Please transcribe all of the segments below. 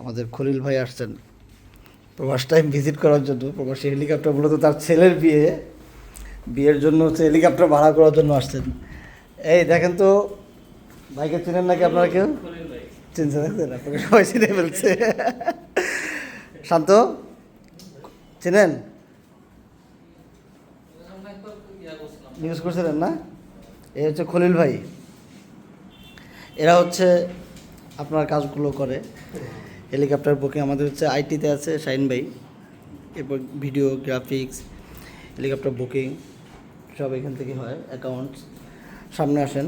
আমাদের খলিল ভাই আসছেন। প্রবাস টাইম ভিজিট করার জন্য প্রবাসী হেলিকপ্টার মূলত তার ছেলের বিয়ে। বিয়ের জন্য হচ্ছে হেলিকপ্টার ভাড়া করার জন্য আসছেন। এই দেখেন তো ভাইকে চেনেন নাকি আপনারা কেউ? চিনছে দেখছেন আপনাকে সবাই চিনে ফেলছে। শান্ত চেনেন? নিউজ করছিলেন না? এ হচ্ছে খলিল ভাই। এরা হচ্ছে আপনার কাজগুলো করে। হেলিকপ্টার বুকিং আমাদের হচ্ছে আইটিতে আছে শাইন ভাই। এরপর ভিডিও গ্রাফিক্স হেলিকপ্টার বুকিং, সব এখান থেকে হয় অ্যাকাউন্টস সামনে আসেন।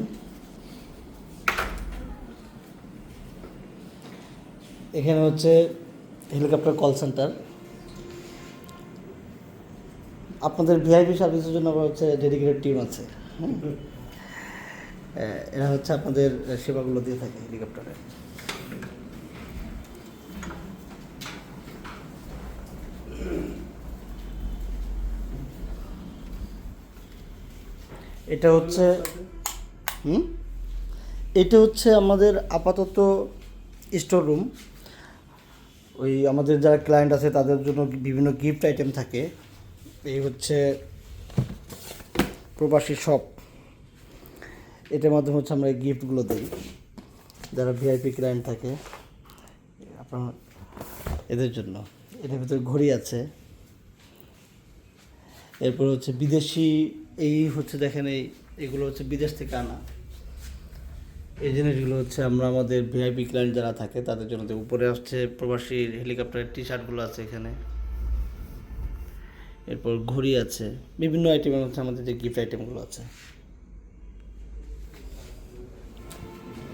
এখানে হচ্ছে হেলিকপ্টার কল সেন্টার আপনাদের ভিআইপি সার্ভিসের জন্য আবার হচ্ছে ডেডিকেটেড টিম আছে। হুম। এরা হচ্ছে আপনাদের সেবাগুলো দিয়ে থাকে হেলিকপ্টারে। এটা হচ্ছে, হুম? এটা হচ্ছে আমাদের আপাতত স্টোর রুম। ওই আমাদের যারা ক্লায়েন্ট আছে, তাদের জন্য বিভিন্ন গিফট আইটেম থাকে। এই হচ্ছে প্রবাসী শপ এটার মাধ্যমে হচ্ছে আমরা এই গিফটগুলো দিই। যারা ভিআইপি ক্লায়েন্ট থাকে, আপনার এদের জন্য। এটার ভিতরে ঘড়ি আছে। এরপর হচ্ছে বিদেশি, এই হচ্ছে দেখেন এই, এগুলো হচ্ছে বিদেশ থেকে আনা এই জিনিসগুলো হচ্ছে আমরা আমাদের ভিআইপি ক্লায়েন্ট যারা থাকে, তাদের জন্য। উপরে আসছে প্রবাসী হেলিকপ্টারের টি শার্টগুলো আছে এখানে এরপর ঘড়ি আছে, বিভিন্ন আইটেমের মধ্যে আমাদের যে গিফট আইটেমগুলো আছে